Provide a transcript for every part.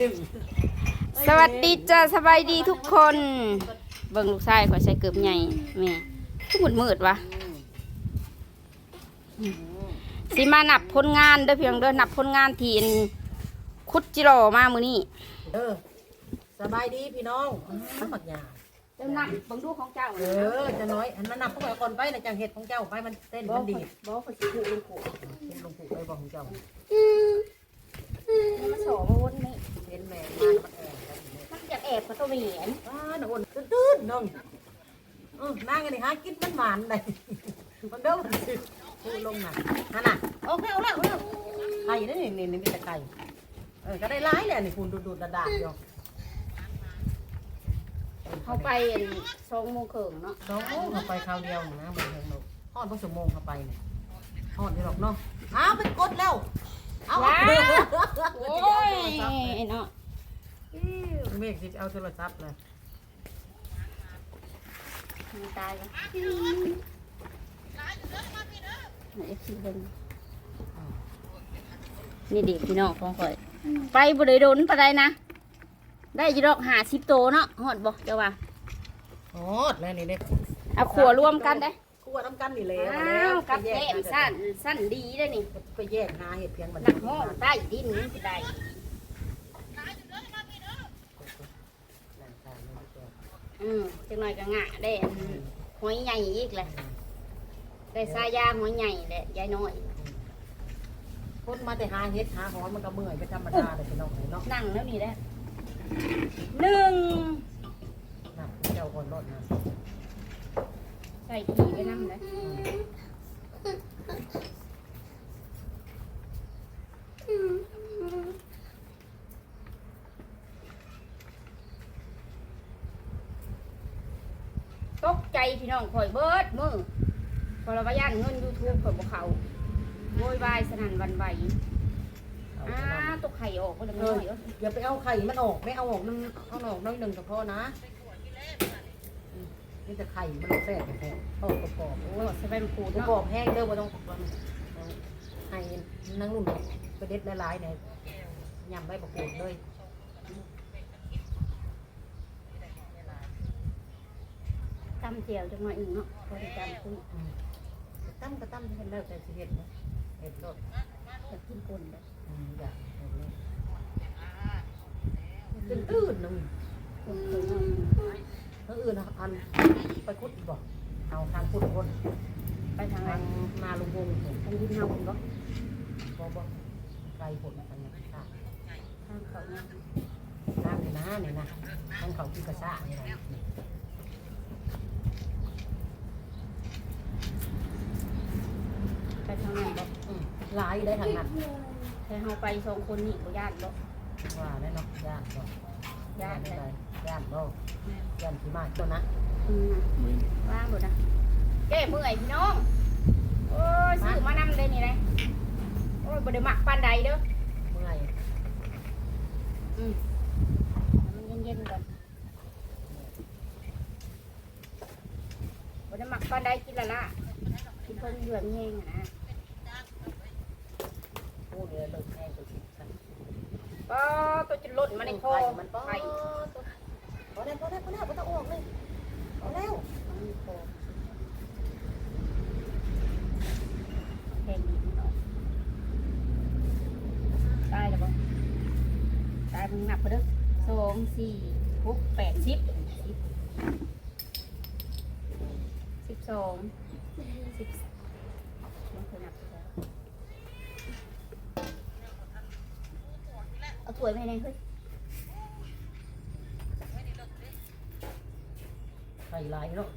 สวัสดีจ้าสบายดีทุกคน เบิ่งลูกชายขอยใส่เกือบใหญ่แม่ทุกมืดมืดๆวะสิมานับผลงานเด้อเพียงเด้อนับผลงานที่อันคุดจิโร่มามื้อนี้เออสบายดีพี่น้องสมักยาเจ้านับเบิ่งดูของเจ้าเออจะน้อยอันนั้นนับพวกเราก่อนไปนะจังเห็ดของเจ้าไปมันเต้นบ่มันดีบ่ขอยสิผูกลงโขเป็นลงผูกไปบอกของเจ้ามาสอมาวนนี่ เห็นแม่มามันแอบ มันอยากแอบกับตัว เหมียนอ่าหนุ่นตื้นๆน้องเออนั่งกันดิฮะกินมันหวานเลยมันเด้อมันสิพูดลงน่ะฮะน่ะโอเคเอาแล้วเอาแล้วไข่นี่นี่นี่มีแต่ไก่เออก็ได้ร้ายเลยนี่คุณดูดๆดาดๆอยู่เขาไปอันสองโมงครึ่งเนาะสองโมงเข้าไปคราวเดียวนะมันเพิ่งหนกทอดพอสมงเข้าไปเนี่ยทอดที่หรอกเนาะอ้าวไปกดแล้วเอาว้าเอาโอ้ยเนาะ เมฆสิเอาโทรศัพท์เลยมันตายแล้วเอฟซีเบิ่งนี่เด็กพี่น้องของข่อย ไปบ่ได้โดนปานใดนะ ได้อยีดอกหาสิบโตเนาะฮอดบ่เจ้าว่าโอ้แล้วนี่เนี่ยเอาขัวรวมกันได้คั่วน้ำกันนี่แหละอ้าวกับแก้มสั้นสั้นดีได้นี่ ไปแยกหาเห็ดเพียงบันนักห้องได้ดินนี่สิได้ อืมจังหน่อยก็งะได้อันหอยใหญ่อีกเลยได้สายาหอยใหญ่แหละยายน้อยคนมาแต่หาเห็ดหาหอนมันก็เมื่อยเป็นธรรมดาเลยพี่น้องเนาะนั่งแล้วนี่แหละหนึ่งน่ะเจ้าคนรถนะใส่ขี่ไปนั่งเลยตกใจพี่น้อง ข่อยเบิดมือพอเราไปย่านเงินยูทูบข่อยบ่เขาโวยวายสนั่นหวันไหวเอาอ้าไปนำตกไข่ออกก็เลยไม่ไหวแล้วอย่าไปเอาไข่มันออกไม่เอาออกนั่นเอาออกน้อยหนึ่งก็พอนะนี่แต่ไข่มันแทรกแทรกทอดกรอบๆโอ้โอ้ยสบายมันปูดกระเนาะบอกแห้งเด้อบ่ต้องให้นั่งนุ่มไปเด็ดหลายๆเนี่ยยำใบบักกูดเลย ตำเจียวจังหน่อยหนึ่งเนาะพอดีตำคุยตั้มก็ตั้มให้เลิกแต่สิเฮ็นเฮ็ดรถจะกินคนเลยอืมอยากตื่นตื่นนึงคนเคยเนอื่นอันไปคุดบ่เอาทางคุดคนไปทางไหนทางนาลุงวงทางดินเฮาคนก็บ่บ่ไกลผลทางนี้ค่ะทางเขาเนี่ยทางเนี่นะนี่ยนะทางเขาที่กระซ่าเนี่นะ ไปทางนั้นบ่อืมหลายได้ทางนั้นแต่เฮาไปสองคนนี่บ่ญาติบ่ว่าได้เนาะย่านบ่ญาติได้เลยย่านบ่ย่านที่มาเจ้านะอืมว่างหมดนะแก้เมื่อยพี่น้องโอ้ยซื้อมานำเลยนี่เลยโอ้ยบ่ได้มักปานใดเด้อเมื่อยอืมมันเย็นๆก่อนบ่ได้มักปานใดกินละละกิน เพิ่นเหลืองแห้งอะนะพูดเลยเลิกแห้งตัวสิกันก็ตัวจะหล่นมาในคอไข่มันป้อไข่พอแล้วพอแล้วพอแล้วพอต้องออกเลยอแล้วนมีคอแห้งดีพี่น้องตายแล้วบ่ตายมึงนับไปเด้อสองสี่หกแปดสิบสิบสิบสองสิบมันเคยนับไปแล้ว เอาถ้วยไปให้หน่อยเฮ้ยไข่ลายเนาะ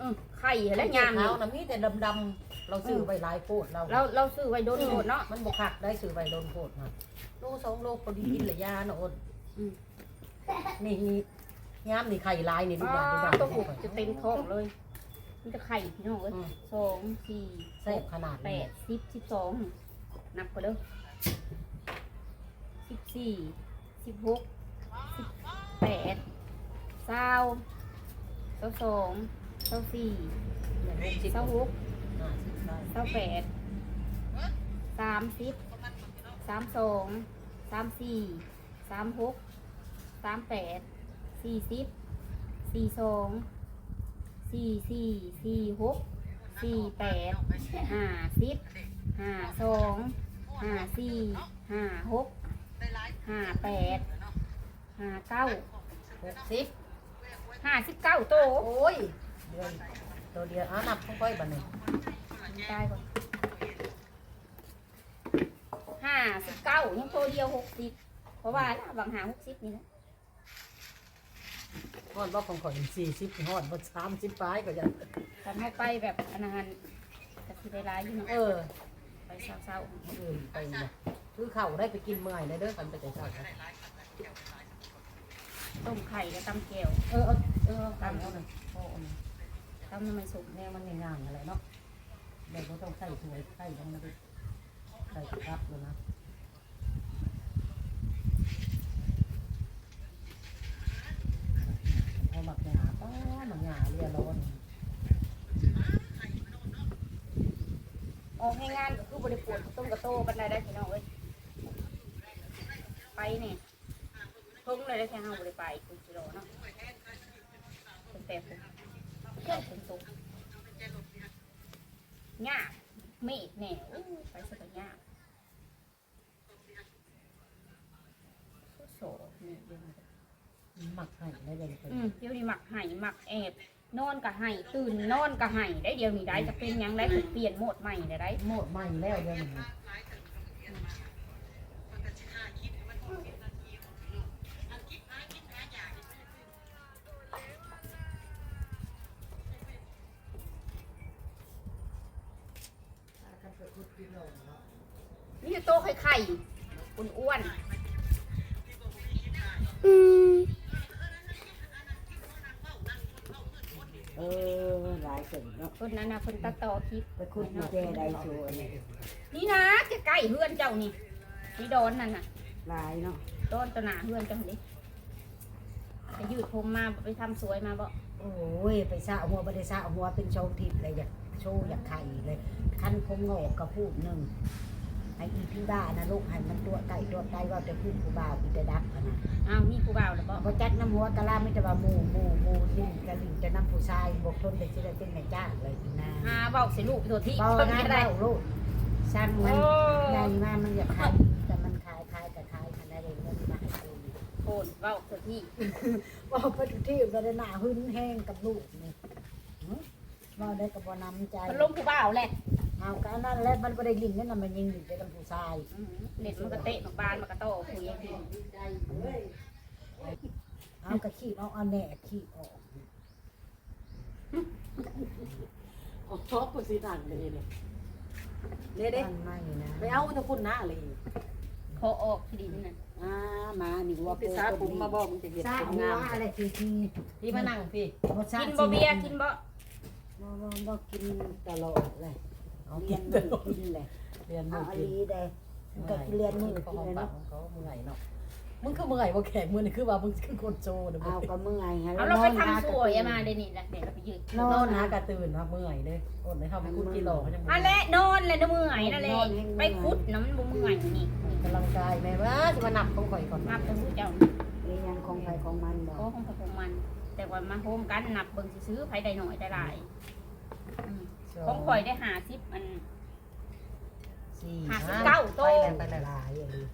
อืมไข่และยามเท้านี่นะมีแต่ดำๆเราซื้อใบลายโพดเรา เราเราซื้อไว้โดนโหดเนาะ มันบกหักได้ซื้อใบโดนโพดนะโลสองโลพอดีกินเลยยาเนาะอดอืม นี่นี่ยามนี่ไข่ลายนี่ดูอ๋อบ้านดูบ้านตัวหุบจะเต็มท้องเลย มันจะไข่พี่น้องเอ้ยอืมสองสี่แซ่บขนาดแปนี้ดสิบสิบสองนับไปเลย สิบสี่สิบหกสิบแปดเศร้าเศร้าสองเศร้าสี่สิบเศร้าหกห้าสิบได้เศร้าแปดสามสิบสามสองสามสี่สามหกสามแปดสี่สิบสี่สองสี่สี่สี่หกสี่แปดห้าสิบห้าสองห้าสี่ห้าหก ห้าแปดห้าเก้าหกสิบห้าสิบเก้าโตโอ้ยเดือนตัวเดียวเอานับค่อยๆบัดนี้ได้ก่อนห้าสิบเก้ายังโตเดียวหกสิบเพราะว่าบางหาหกสิบนี่นะฮอดบ่ของข่อยสี่สิบฮอดบ่สามสิบปลายก็จะทำให้ไปแบบอนาหารกะทิได้ร้ายอยู่เนาะเออไปเศร้าเออไปบ่ คือข้าวได้ไปกินเมื่อยเลยเด้อกันไปแต่เช้านะๆต้มไข่แล้วตำแก้วเออเอาเออตามเอาหน่อยพ่อเอาหน่อยตำน้ำมันสุกแนวมันง่ายๆอะไรเนาะเด็กก็ต้องใส่ถ้วยใส่ลงมาดิใส่ครับเลยนะเอาหมักหยาป้าหมักหยาเรียร้อนออกให้งานก็คือบริปวดต้มกระโต้บันไดได้พี่น้องเอ้ยไปเนี่ยทุ่งเลยได้แค่ห้าบริไปคุณกิโลเนาะเป็นแปดผมเจ้าเป็นตุกหยาบเมฆแหน่อู้ไปสักหยาบโสดนี่เดี๋ยวมันหมักให้ได้เลยอืมเดี๋ยวนี้หมักไห่หมักแอบนอนกับไห่ตื่นนอนกับไห่ได้เดี๋ยวนี้ได้จะเป็นหยังได้เปลี่ยนโหมดใหม่ได้ได้หมดใหม่แล้วเดี๋ยวนี้นี่ จะโตไข่ไข่อ้วนเออหลายคนเนาะๆคนนั้นนะคนตัดต่อคลิปไปคุดกุญแจได้ชัวร์นี่นี่นะใกล้ๆเฮือนเจ้านี่นี่ดอนนั่นน่ะหลายเนาะดอนตัวหนาเฮือนเจ้าดิไปยืดผมมาไปทำสวยมาบ่โอ้ยไปสระหัวไปได้สระหัวเป็นโชว์ทิพย์เลยอยากโชว์อยากไข่เลยคันคงงอกกระพูดหนึ่งไอ้อีพี่บ้านะลูกให้มันตัวไก่ตัวไก่ว่าจะพูดกูบ่าวอีจะดับอะนะอ้าวมีผู้บ่าวแล้วบ่พอจัดน้ำหัวกะลาไม่จะว่าหมูหมูหมูลิ้นกะลิ้นจะน้ำผู้ชายบกทนแต่ที่ได้เป็นแม่จ้าเลยอีนาหาเว้าสิลูกไปตัวที่เบาเพิ่นนะก็ได้เบาลูกสร้างมันโอ้ใหญ่มากมันอยากขายแต่มันขายขายแต่ขายขายได้เลยเงินมาให้กูโอนเว้าตัวที่ว่าไปทุกที่ก็ได้หน้าหึ้นแห้งกับลูกนี่หึว่าได้กับบน้ำใจ มันลงผู้บ่าวแหละ เอากันนั่นแหละมันก็ได้ลิ้นนั่นน่ะมันยิงอยู่ในกับผู้ชายอืมเน็ตมันก็เตะมันบานมันก็โตคุยกันทีเอากระขี้เอาเอาแหน่ขี้ออกโอ้ชอบกูสิทันเลยเนี่ยเด้เด้มันไม่นะไปเอาตะคุณหน้าเลยขอออกที่ดินน่ะอ่ามานี่ว่าพิซซ่าผมมาบอกมึงจะเห็นสร้างเป็นหัวงามอะไรทีทีพี่มานั่งพี่บ่สร้างกินบ่เบียร์กินบ่บ่บ่บ่กินตลอดเลย เอาเรีกิยนนเลมือยกินเลยเรียนเอามืออันกินนี้ได้ก็เรียนมือเขากินเลยปาเนาะกเขาเมื่อยเนาะมึงคือเมื่อยบ่แข็งมือนี่คือว่ามึงคือคนโจนะมึเอางก็เมื่อยฮะเอาเราไปทำสวยอะมาเดี๋ยวนี้แหละเดี๋ยวเราไปยืดนนออนนหาหากระตื่นมาเมื่อยเลยอดเลยเข้าไปคุดกิโลเขายังอันแหละนอนเลยนะเมื่อยนั่นแหละไปคุดน้ำมันบ่เมื่อยนี่กำลังกายแม่ว่าจะมานับของข่อยก่อนนับเป็นผู้เจ้าเรียนของใครของมันบอโอ้กของใครของมัน แต่ว่ามาโฮมกันนับเบิ่งสิซื้อไผได้หน่อยได้หลายอืม ของข่อยได้หาสิบอัน สี่ห้าสิบเก้าโตไปแล้วไปหลายอย่างนี้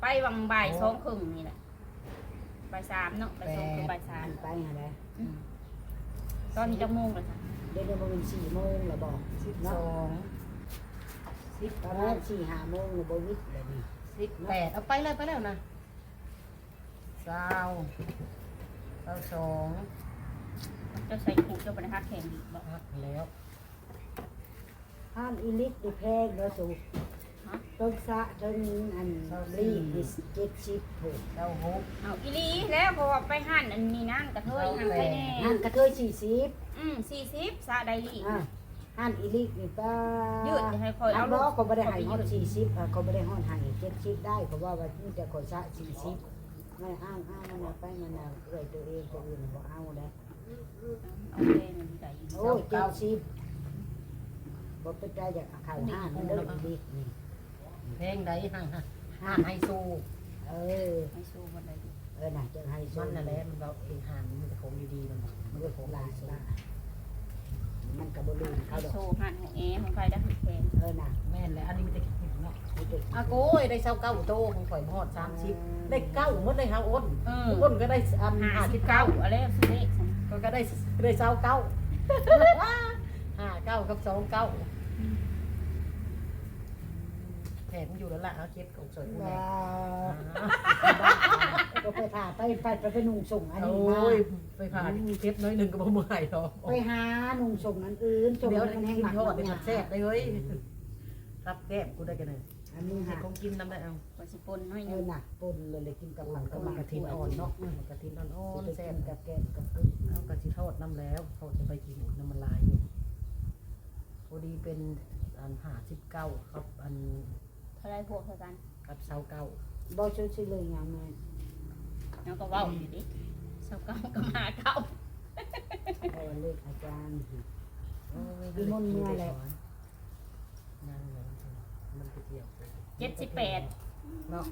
ไปวังบ่ายสองครึ่งนี่แหละบ่ายสามเนาะบ่ายสองครึ่งบ่ายสามไปหาได้ตอนนี้จะโมงเลยค่ะเดี๋ยวเดี๋ยวมันเป็นสี่โมงแล้วบอกสิบเนาะสองสิบประมาณสี่ห้าโมงหรือบวิทย์เลยนี่สิบแปดเอาไปเลยไปแล้วนะเศร้าเศร้าสอง จะใส่ผูกเจ้าบรรทัดแข่งดีบ่พักแล้วห้านอีลิทดิแพงเด้อสูต้นสะต้นอันรีดิสเจ็ดสิบถูกเศร้าหกเอาอีหลีแล้วเพราะว่าไปหั่นอันนี้นั่นกระเทยหั่นไปแน่ห้านกระเทยสี่สิบอืมสี่สิบซาไดลี่อ่าห้านอีลิทนี่ก็ยืดให้คอยเอาเอาล้ลูอกก็ไม่ได้ให้ฮอดสี่สิบเขาไม่ได้ฮอดให้เจ็ดสิบได้เพราะว่าวันนี้จะขอสะสี่สิบไม่อ้างอ้างมันเอาไปมันเอาเอื้อยตัวเองตัวอื่นบ่เอาแล้ว โอ้ยเจ็ดสิบบ่เป็นใจอยากเข่าวห้ามันเด้ออีลิทนี่เพลงใดห่างห่างห้านไฮโซเอเออไม่สู้หมดเลยเออน่ะจะให้มันนั่นแหละมันเราเองหานมันจะของดีๆมันมันจะของลาลายยละมันก็บ่ลืมเขาดอกสู้หันของเอ๋ของใครได้ถึงแพงเออน่ะแม่นแล้วอันนี้มันจะกินเนาะอาโก้ยได้เศร้าเก้าโตของข่อยหอดสามสิบได้เก้าหมดเลยครับอ้นอ้นก็ได้อันห้าสิบเก้าอะไรซื้อเลขฉัน ก็ก็ได้ได้เศร้าเก้าห้าเก้ากับสองเก้าแถมอยู่แล้วล่ะเอาเจ็ดของสวยกูแม่ว้าวก็ไปถ่าไปไปไปไปนุ่งส่งอันโอนี้มา้ยไปผ่านเจ็ดน้อยหนึ่งก็บ่เมื่อยหรอกไปหานุ่งส่งอันอื่นส่งเดี๋ยวมันแห้งกิหนมักทอดในผัดแซ่บได้เฮ้ยรับแก้มกูได้กันเลย อันนี้เห็หาดของกินน้ำได้เอากว่าสิปนน้อยหเอนึองน่ะปนเลยเลยกินกับหมักก็กับหมัมันกกระทินอ่อนเนาะกระทินอ่อนๆแซ่แซ่บบกับแกงกับกุ้งเอากระทิทอดน้ำแล้วเขาจะไปกินน้ำมันลายอยู่พอดีเป็นอันหาสิบเก้าครับอันเท่าไรพวกเท่ากันกับเสาเก้าบ่ช่วยช่วยเลยอย่างแม่แล้วก็เว้าอยู่ดิเช้าเก้าก็มาเก้าเพราะว่าเลขอาจารย์โอ้ยมีมนต์เมื่อยแล้ว นั่งเลยมันไปเที่ยว เจ็ดสิบแปดเนาะ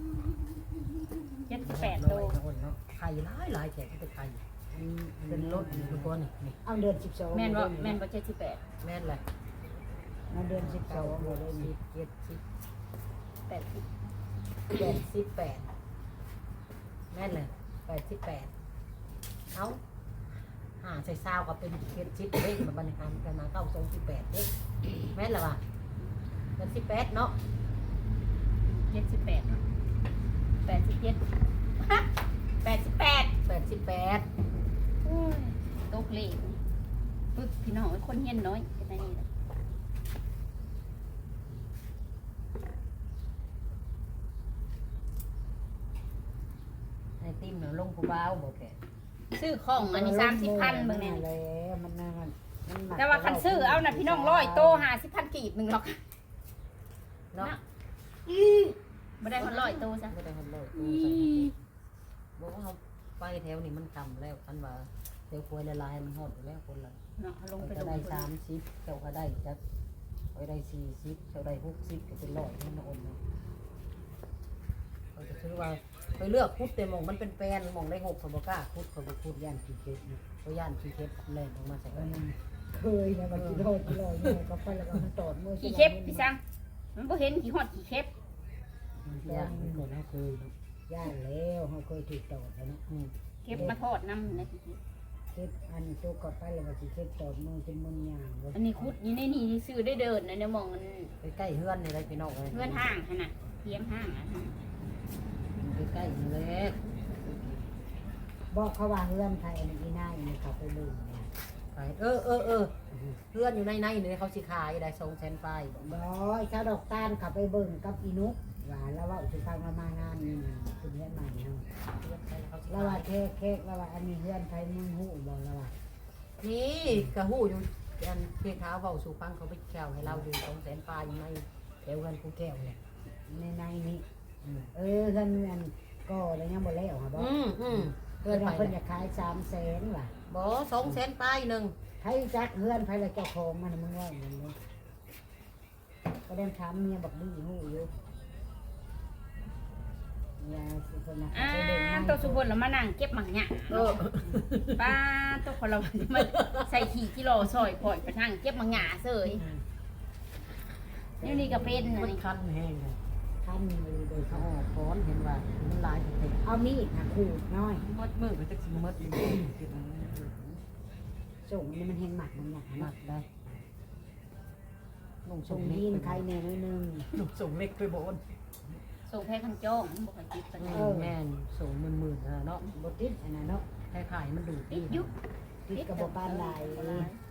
เจ็ดสิบแปดโลโลเนาะไข่หลายหลายแขกก็เป็นไข่อันเป็นรถอยู่ทุกคนนี่เอาเดือนสิบสองแม่นว่าแม่นว่าเจ็ดสิบแปดแม่นเลยเอาเดือนสิบสเก้าองโมเลยสินี่บเจ็ดสิบแปดสิบแปดสิบแปดแม่นเลยแปดสิบแปดเอาหาใส่ซาวก็เป็นเจ็ดสิบเด้งมาบรรยากาศกันมาเก้าสองสิบแปดเด้งแม่นเหรอวะเป็นสิบแปดเนาะ เจ็ดสิบแปดแปดสิบเจ็ดแปดสิบแปดแปดสิบแปดโอ้ยตกเลขนี่ปึ๊กพี่น้องไอ้คนเฮียนน้อยเป็นไงนี่ล่ะไอติมเนาะลงผู้บ่าวบอกแกซื้อของอันนี้สามสิบพันเบิ่งแน่แล้วมันน่ามันมันหนักแต่ว่าคันซื้อเอานะพี่น้องร้อยโตหาสิบพันกีบหนึ่งหรอก เนาะ ไม่ได้คนร้อยโตจ้ะไม่ได้คนเลยบอกว่าเขาไปแถวนี้มันต่ำแล้วคันว่าแถวควยละลายมันหดอยู่แล้วคนละเนาะเอาลงไปก็ดูได้สามสิบเจ้าก็ได้จักไปได้สี่สิบเจ้าได้หกสิบก็เป็นร้อยนี่นะอมเนาะเขาจะซื้อว่าไปเลือกคุดแต่หมองมันเป็นแปลนหมองได้หกเขาบอกกล้าคุดเขาบอกคุดย่านขี้เข็บนะเขาย่านขี้เข็บแล่นออกมาใส่เอกันอเคยนะมันกินโทษกินเลยเนี่ยก็ไปแล้วก็มันตอดมือขี่เข็บพี่ซัง มันบ่เห็นขี่ฮอดขี่เข็บย่านมันก่อนเขาเคยเนาะย่านแล้วเขาเคยถูกตอดแล้วนะอืมเข็บมาทอดน้ำนะพี่เข็บอันตัวก็ไปแล้วก็สิเข็บตอดมือจนมันยาวเลยอันนี้คุดอยู่ในนี่ซื้อได้เดินนะเนี่ยมองมันไปใกล้เฮือนนี่ไรพี่น้องเลยเพื่อนห้างขนาดเทียมห้างอะไปใกล้นี่เลยบอกเขาว่าเฮือนไทยอันนี้น่าอย่างนี้เขาไปลืมเนี่ย ไปเออเออเออเพื่อนอยู่ในในนี่เขาสิขายได้สองแสนไฟบอกบอยเขาดอกตาลเขาไปเบิ่งกับอีนุกว่าแล้วว่าสิฟังเรามางานนี่นะคุณเฮือนใหม่เนาะเพื่อนใครเขาสิแล้วว่าขายแค่แค่แล้วว่าอันนี้เฮือนไทยมึงหูบอกแล้วว่านี่กระหู้อยู่อันเพียงเท้าเบาสู่ฟังเขาไปแก้วให้เราดูสองแสนไฟอยู่ในแถวกันกูแก้วเนี่ยในในนี้อืมเออเฮือนอันก็แล้วยังบ่แล้วค่ะบอกอืมอืมเพื่อนว่าเพิ่นอยากขายสามแสนว่ะ บอสองแสนไฟหนึ่งไผจักเฮือนไผละเจ้าของมันมึงว่าอย่างนี้ก็ได้ถามเมียบอกดีหูอยู่ยาสิคนนะอ่าไปเบิ่งให้ตัวสุบนแล้วมานั่งเก็บหมังเนี่ยเออป้าตัวคนเรามาใส่ขี่กิโลซอยผ่อนไปนั่งเก็บหมังหยาเสยนี่นี่ก็เป็นอันมันนี้คันแห้งเลย ท่านมือโดยเขาเขาออกค้อนเห็นว่ามันลายจริงเอามีดนะขูดน้อยๆมัดมือก็จะสิมัดอยู่ส่งนี่มันเห็นหมักมันหนักมัมากดได้ลงส่ส่งงยิเล็นกใครเนี่ยน้อยหนึงลงส่งเล็กไปบนส่งแพ้ข้างจ้องบอกให้ติดกันเออแม่นส่งหมื่นหมื่นๆเนาะบติดอันนั้นเนาะคล้ายๆมันดูดติดยุบ ติดกระบอกปานลาย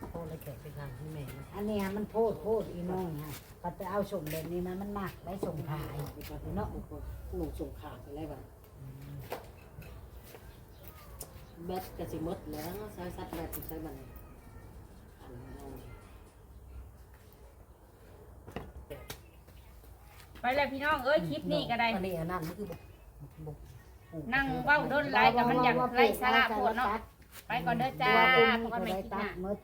โคตรเลยแกไปทางที่แม่อันเนี้ยมันโพดโพดอีน้อยฮะปัดไปเอาส่งแบบนี้มันมันหนักได้ส่งขายเนาะลงส่งขาดอะไรแบบแบตกระสิมดแล้วใช้ซัดแบตใช้บันไปแล้วพี่น้องเอ้ยคลิปนี้ก็ได้อันนี้นั่นคือนั่งเว้าโดนไลน์กับมันอยากไล่สาระปวดเนาะ ไปก่อนเด้อจ้าตัวพบกันใหม่ได้คลิปหตัน้าดหมด